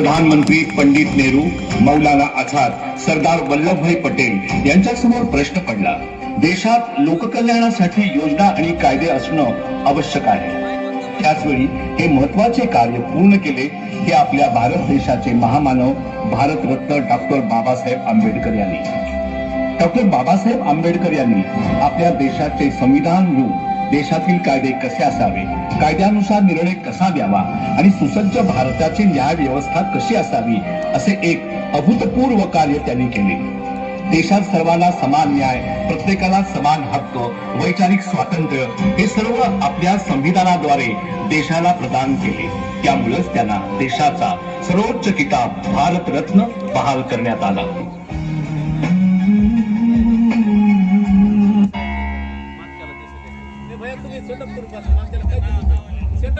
प्रधानमंत्री पंडित नेहरू मौलाना आझाद सरदार वल्लभभाई पटेल यांच्यासमोर प्रश्न पडला. देशात लोककल्याणासाठी योजना आणि कायदे असणं आवश्यक आहे. त्याचवेळी हे महत्त्वाचे कार्य पूर्ण केले हे आपल्या भारत देशाचे महामानव भारतरत्न डॉक्टर बाबासाहेब आंबेडकर यांनी. डॉक्टर बाबासाहेब आंबेडकर यांनी आपल्या देशाचे संविधान लिहून देशातील कायदे कसे असावे कायद्यानुसार निर्णय कसा द्यावा आणि सुसज्ज भारताची न्याय व्यवस्था कशी असावी असे एक अभूतपूर्व कार्य त्यांनी केले. देशात सर्वांना समान न्याय प्रत्येकाला समान हक्क वैचारिक स्वातंत्र्य हे सर्व आपल्या संविधानाद्वारे देशाला प्रदान केले. त्यामुळेच त्यांना देशाचा सर्वोच्च किताब भारतरत्न बहाल करण्यात आला.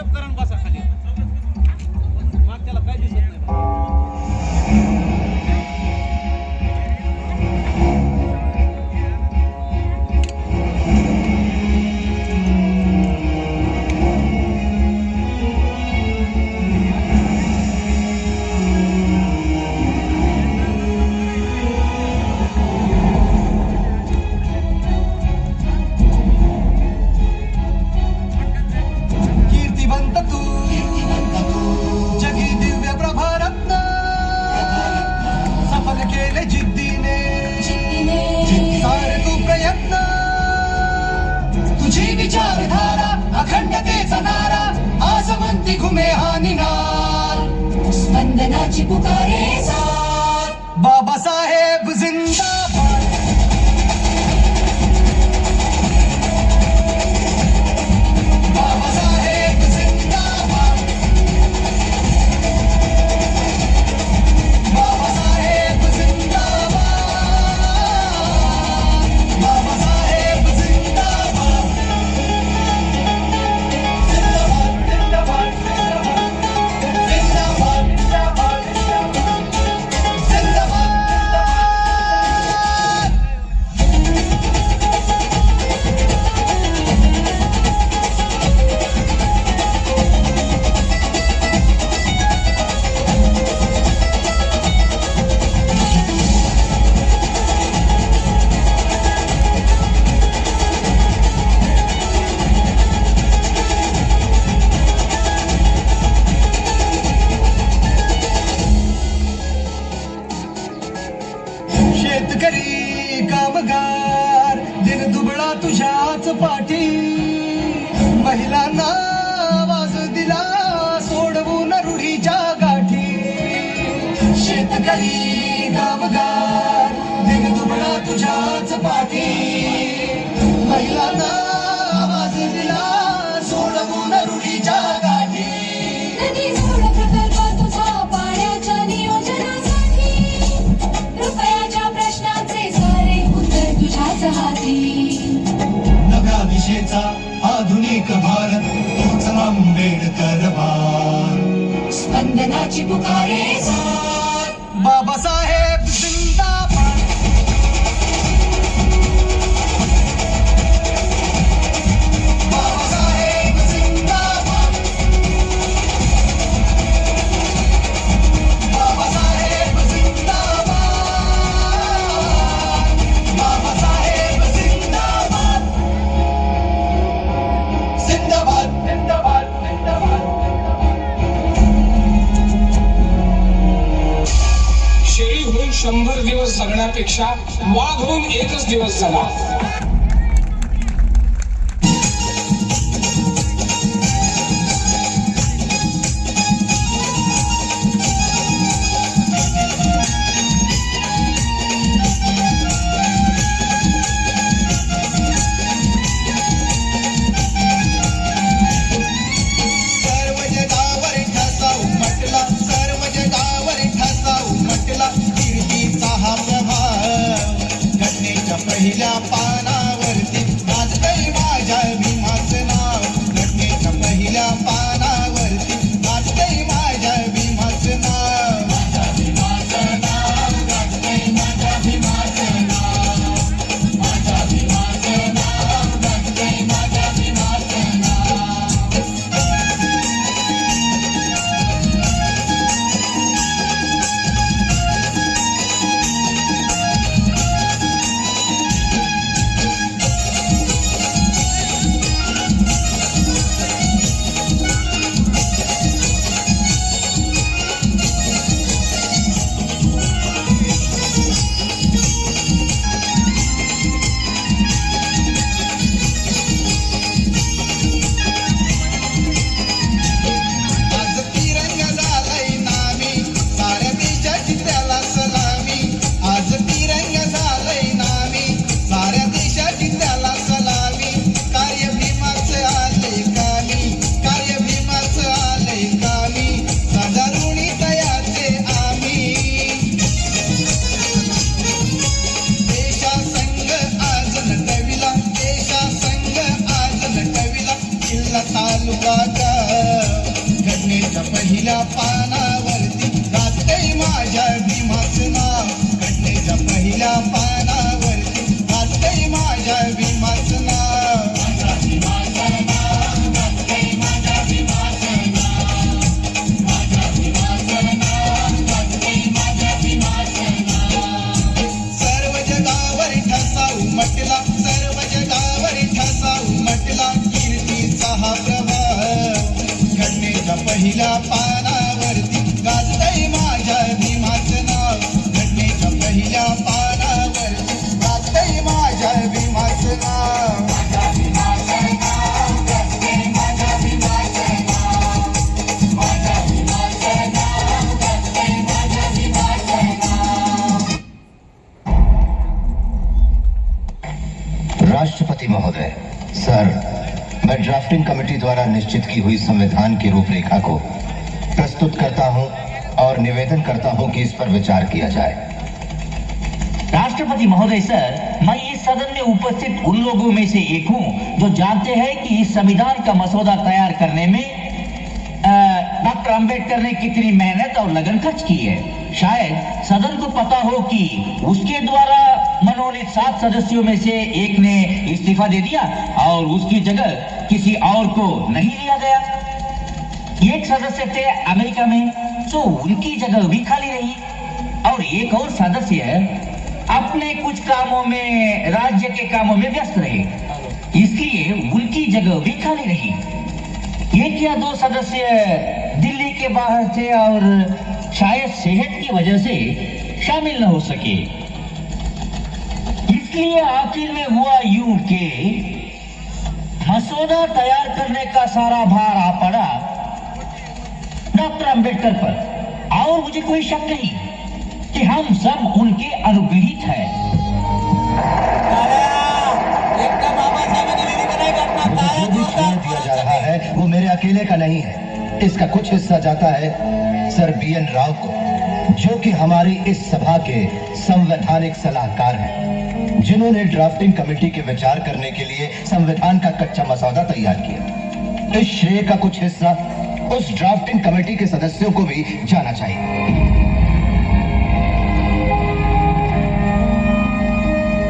नाही सेटअप करा आणि बसा Atlético Clareza. tipo carência. पेक्षा वाद होऊन एकच दिवस झाला. कमेटी द्वारा निश्चित की हुई संविधान की रूपरेखा को प्रस्तुत करता हूँ और निवेदन करता हूँ कि इस पर विचार किया जाए। राष्ट्रपति महोदय सर, मैं इस सदन में उपस्थित उन लोगों में से एक हूँ जो जानते हैं कि इस संविधान का मसौदा तैयार करने में डॉक्टर अंबेडकर ने कितनी मेहनत और लगन खर्च की है। शायद सदन को पता हो कि उसके द्वारा मनोनीत सात सदस्यों में से एक ने इस्तीफा दे दिया और उसकी जगह किसी और को नहीं लिया गया। एक सदस्य थे अमेरिका में तो उनकी जगह भी खाली रही। और एक और सदस्य अपने कुछ कामों में, राज्य के कामों में व्यस्त रहे। इसलिए उनकी जगह भी खाली रही। एक या दो सदस्य दिल्ली के बाहर थे और शायद सेहत की वजह से शामिल न हो सके? इसलिए आखिर में हुआ यूँ कि मसौदा तैयार करने का सारा भार आ पड़ा डॉक्टर अंबेडकर पर। और मुझे कोई शक नहीं कि हम सब उनके अनुग्रहित हैं। जो श्रेय दिया जा रहा है वो मेरे अकेले का नहीं है। इसका कुछ हिस्सा जाता है सर बी एन राव को, जो कि हमारी इस सभा के संवैधानिक सलाहकार हैं। जिन्होंने ड्राफ्टिंग कमेटी के विचार करने के लिए संविधान का कच्चा मसौदा तैयार किया। इस श्रेय का कुछ हिस्सा उस ड्राफ्टिंग कमेटी के सदस्यों को भी जाना चाहिए।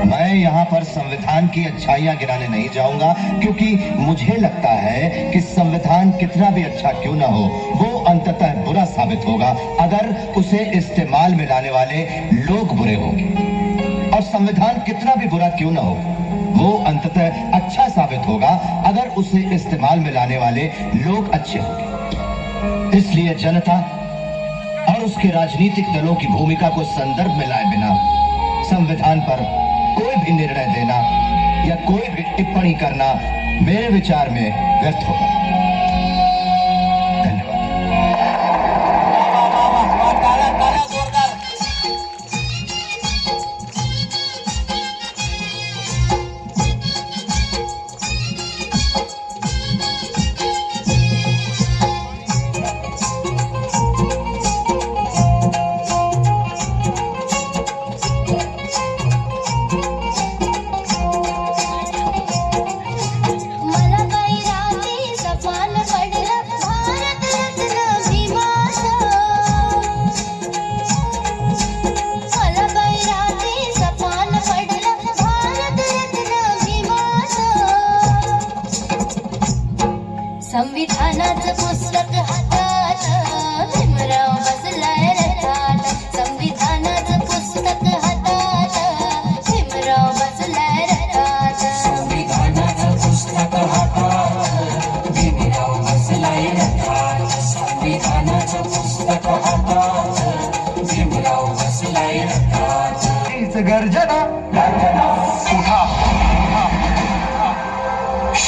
मैं यहाँ पर संविधान की अच्छाइयाँ गिराने नहीं जाऊँगा, क्योंकि मुझे लगता है कि संविधान कितना भी अच्छा क्यों ना हो, वो अंततः बुरा साबित होगा, अगर उसे इस्तेमाल में लाने वाले लोग बुरे होंगे। संविधान कितना भी बुरा क्यों ना हो, वो अंततः अच्छा साबित होगा अगर उसे इस्तेमाल में लाने वाले लोग अच्छे होंगे। इसलिए जनता और उसके राजनीतिक दलों की भूमिका को संदर्भ में लाए बिना, संविधान पर कोई भी निर्णय देना या कोई भी टिप्पणी करना मेरे विचार में व्यर्थ होगा।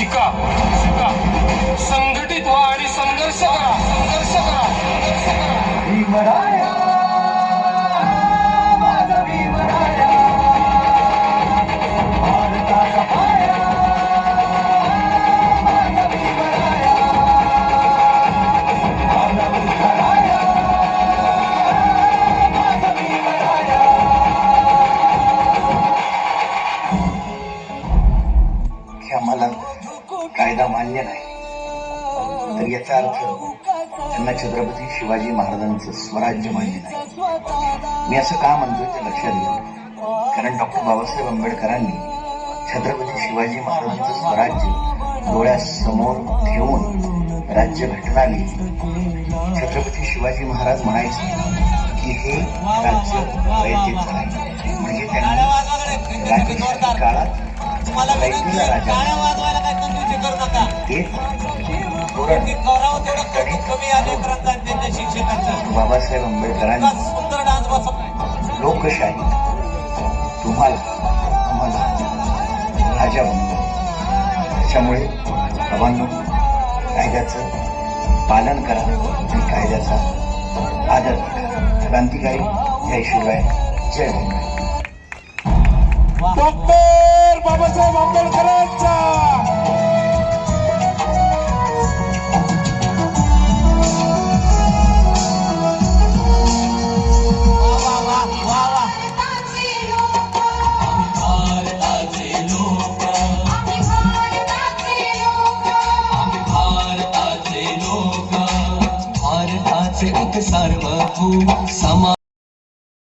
शिका शिका. संघटित व्हा आणि संघर्ष करा संघर्ष करा संघर्ष करा. याचा अर्थ त्यांना छत्रपती शिवाजी महाराजांचं स्वराज्य मान्य नाही. मी असं का म्हणतोय ते लक्षात घ्या. कारण डॉक्टर बाबासाहेब आंबेडकरांनी छत्रपती शिवाजी महाराजांचं स्वराज्य डोळ्यासमोर ठेवून राज्यघटना लिहिली. छत्रपती शिवाजी महाराज म्हणायचे की हे राज्य वैयक्तिक आहे म्हणजे त्यांनी काळात तुम्हाला राजा टाळ्या बाबासाहेब आंबेडकरांनी लोकशाही तुम्हाला आम्हाला राजा बनतो. त्याच्यामुळे बाबांनो कायद्याचं पालन करा आणि कायद्याचा आदर करा. क्रांतिकारी जय जय भीमराय